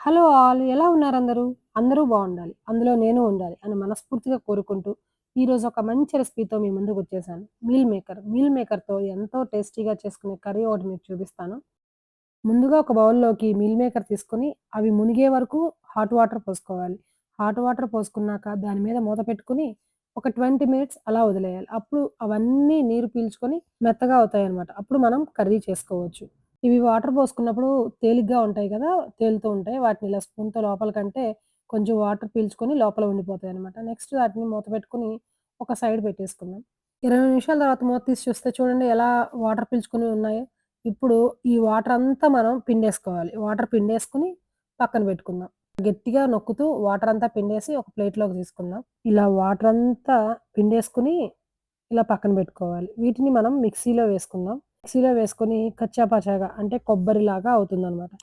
Hello all ఎలా ఉన్నారు అందరూ? అందరూ బాగుండాలి అందులో నేను ఉండాలి అని మనస్ఫూర్తిగా కోరుకుంటూ, ఈరోజు ఒక మంచి రెసిపీతో మీ ముందుకు వచ్చేసాను మీల్ మేకర్. మీల్ మేకర్‌తో ఎంతో టేస్టీగా చేసుకునే కర్రీ ఒకటి మీకు చూపిస్తాను. ముందుగా ఒక బౌల్‌లోకి మీల్ మేకర్ తీసుకొని, అవి మునిగే వరకు హాట్ వాటర్ పోసుకోవాలి. హాట్ వాటర్ పోసుకున్నాక దాని మీద మూత పెట్టుకొని, ఒక 20 మినిట్స్ అలా వదిలేయాలి. అప్పుడు అవన్నీ నీరు పీల్చుకొని మెత్తగా అవుతాయి అన్నమాట అప్పుడు మనం కర్రీ చేసుకోవచ్చు. ఇవి వాటర్ పోసుకున్నప్పుడు తేలిగ్గా ఉంటాయి కదా! తేలుతూ ఉంటాయి. వాటిని ఇలా స్పూన్‌తో లోపలికంటే కొంచెం వాటర్ పీల్చుకొని లోపల ఉండిపోతాయి అనమాట నెక్స్ట్ వాటిని మూత పెట్టుకొని ఒక సైడ్ పెట్టేసుకుందాం. 20 నిమిషాల తర్వాత మూత తీసి చూస్తే చూడండి ఎలా వాటర్ పీల్చుకొని ఉన్నాయో. ఇప్పుడు ఈ వాటర్ అంతా మనం పిండేసుకోవాలి. వాటర్ పిండేసుకొని పక్కన పెట్టుకుందాం. గట్టిగా నొక్కుతూ వాటర్ అంతా పిండేసి ఒక ప్లేట్‌లోకి తీసుకుందాం. ఇలా వాటర్ అంతా పిండేసుకొని ఇలా పక్కన పెట్టుకోవాలి. వీటిని మనం మిక్సీలో వేసుకుందాం. మిక్సీలో వేసుకొని కచ్చా పచాగా అంటే కొబ్బరిలాగా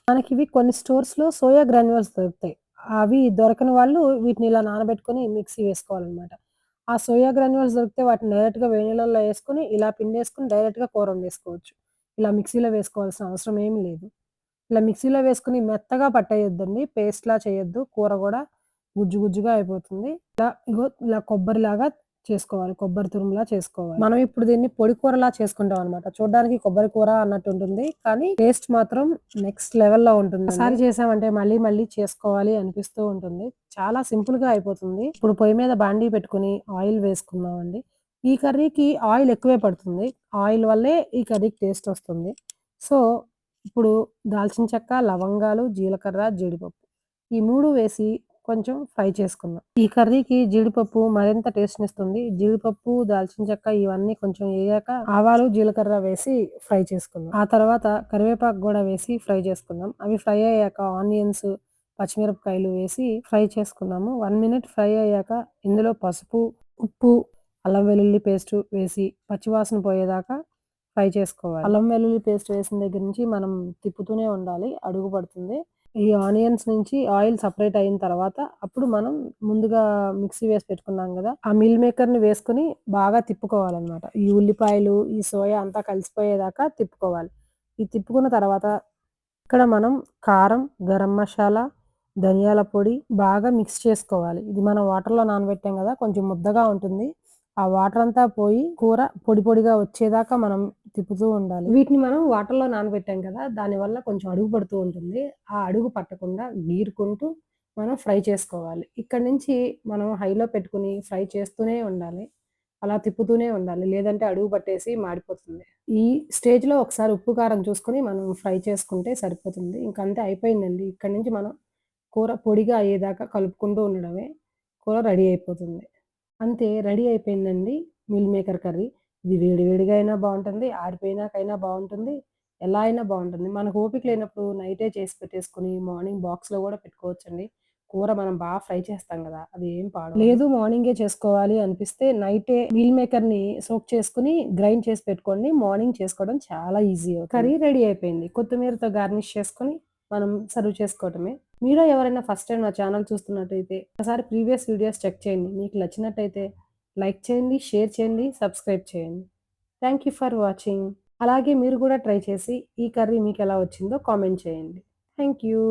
మనకి ఇవి కొన్ని స్టోర్స్‌లో సోయా గ్రాన్యూల్స్ దొరుకుతాయి. అవి దొరకని వాళ్ళు వీటిని ఇలా నానబెట్టుకొని మిక్సీ వేసుకోవాలన్నమాట ఆ సోయా గ్రాన్యూల్స్ దొరికితే వాటిని డైరెక్ట్‌గా గా వేనీలలో ఏసుకొని ఇలా పిండేసుకొని డైరెక్ట్‌గా కూర వండేసుకోవచ్చు. ఇలా మిక్సీలో వేసుకోవాల్సిన అవసరం ఏమి లేదు. ఇలా మిక్సీలో వేసుకొని మెత్తగా పట్టేయొద్దండి. పేస్ట్‌లా చేయొద్దు. కూర కూడా గుజ్జు గుజ్జుగా అయిపోతుంది. ఇలా ఇగో ఇలా కొబ్బరిలాగా చేసుకోవాలి. కొబ్బరి తురుములా చేసుకోవాలి. మనం ఇప్పుడు దీన్ని పొడి కూరలా చేసుకుంటాం అనమాట. చూడ్డానికి కొబ్బరి కూర అన్నట్టు ఉంటుంది. కానీ టేస్ట్ మాత్రం నెక్స్ట్ లెవెల్‌లో ఉంటుంది. ఒకసారి చేసామంటే మళ్ళీ మళ్ళీ చేసుకోవాలి అనిపిస్తూ ఉంటుంది. చాలా సింపుల్‌గా అయిపోతుంది. ఇప్పుడు పొయ్యి మీద బాండీ పెట్టుకొని ఆయిల్ వేసుకుందామండి. ఈ కర్రీకి ఆయిల్ ఎక్కువే పడుతుంది. ఆయిల్ వల్లే ఈ కర్రీకి టేస్ట్ వస్తుంది. సో, ఇప్పుడు దాల్చిన చెక్క, లవంగాలు, జీలకర్ర, జీడిపప్పు ఈ 3 వేసి కొంచెం ఫ్రై చేసుకుందాం. ఈ కర్రీకి జీడిపప్పు మరింత టేస్ట్ ఇస్తుంది జీడిపప్పు, దాల్చిన చెక్క ఇవన్నీ కొంచెం వేయాక ఆవాలు, జీలకర్ర వేసి ఫ్రై చేసుకుందాం. ఆ తర్వాత కరివేపాకు కూడా వేసి ఫ్రై చేసుకుందాం. అవి ఫ్రై అయ్యాక ఆనియన్స్, పచ్చిమిరపకాయలు వేసి ఫ్రై చేసుకుందాము. వన్ మినిట్ ఫ్రై అయ్యాక ఇందులో పసుపు, ఉప్పు, అల్లం వెల్లుల్లి పేస్ట్ వేసి పచ్చివాసన పోయేదాకా ఫ్రై చేసుకోవాలి. అల్లం వెల్లుల్లి పేస్ట్ వేసిన దగ్గర నుంచి మనం తిప్పుతూనే ఉండాలి. అడుగు పడుతుంది. ఈ ఆనియన్స్ నుంచి ఆయిల్ సపరేట్ అయిన తర్వాత అప్పుడు మనం ముందుగా మిక్సీ వేసి పెట్టుకున్నాం కదా ఆ మిల్ మేకర్‌ని వేసుకుని బాగా తిప్పుకోవాలన్నమాట ఈ ఉల్లిపాయలు, ఈ సోయా అంతా కలిసిపోయేదాకా తిప్పుకోవాలి. ఈ తిప్పుకున్న తర్వాత ఇక్కడ మనం కారం, గరం మసాలా, ధనియాల పొడి బాగా మిక్స్ చేసుకోవాలి. ఇది మనం వాటర్‌లో నానబెట్టాం కదా కొంచెం ముద్దగా ఉంటుంది. ఆ వాటర్ అంతా పోయి కూర పొడి పొడిగా వచ్చేదాకా మనం తిప్పుతూ ఉండాలి. వీటిని మనం వాటర్‌లో నానబెట్టాం కదా! దానివల్ల కొంచెం అడుగు పడుతూ ఉంటుంది. ఆ అడుగు పట్టకుండా గీరుకుంటూ మనం ఫ్రై చేసుకోవాలి. ఇక్కడ నుంచి మనం హైలో పెట్టుకొని ఫ్రై చేస్తూనే ఉండాలి. అలా తిప్పుతూనే ఉండాలి. లేదంటే అడుగు పట్టేసి మాడిపోతుంది. ఈ స్టేజ్‌లో ఒకసారి ఉప్పు, కారం చూసుకొని మనం ఫ్రై చేసుకుంటే సరిపోతుంది. ఇంకంతే అయిపోయిందండి. ఇక్కడ నుంచి మనం కూర పొడిగా అయ్యేదాకా కలుపుకుంటూ ఉండడమే. కూర రెడీ అయిపోతుంది. అంతే రెడీ అయిపోయిందండి మీల్ మేకర్ కర్రీ. ఇది వేడి వేడిగా అయినా బావుంటుంది. ఆరిపోయినాకైనా బావుంటుంది. ఎలా అయినా బావుంటుంది. మనకు ఓపిక లేనప్పుడు నైటే చేసి పెట్టేసుకొని మార్నింగ్ బాక్స్‌లో గూడా పెట్టుకోవచ్చండి. కూర మనం బా ఫ్రై చేస్తాం గదా! అది ఏం పాడవదు. లేదు మార్నింగే చేసుకోవాలి అనిపిస్తే నైటే మీల్ మేకర్‌ని సోక్ చేసుకొని గ్రైండ్ చేసి పెట్టుకోండి. మార్నింగ్ చేసుకోవడం చాలా ఈజీ. కర్రీ రెడీ అయిపోయింది. కొత్తిమీరతో గార్నిష్ చేసుకొని మనం సర్వ్ చేసుకోవటమే. మీరు ఎవరైనా ఫస్ట్ టైం నా ఛానల్ చూస్తున్నట్టయితే ఒకసారి ప్రీవియస్ వీడియోస్ చెక్ చేయండి. మీకు నచ్చినట్టయితే లైక్ చేయండి, షేర్ చేయండి, సబ్స్క్రైబ్ చేయండి. Thank you for watching. అలాగే మీరు కూడా ట్రై చేసి ఈ కర్రీ మీకు ఎలా వచ్చిందో కామెంట్ చేయండి. Thank you.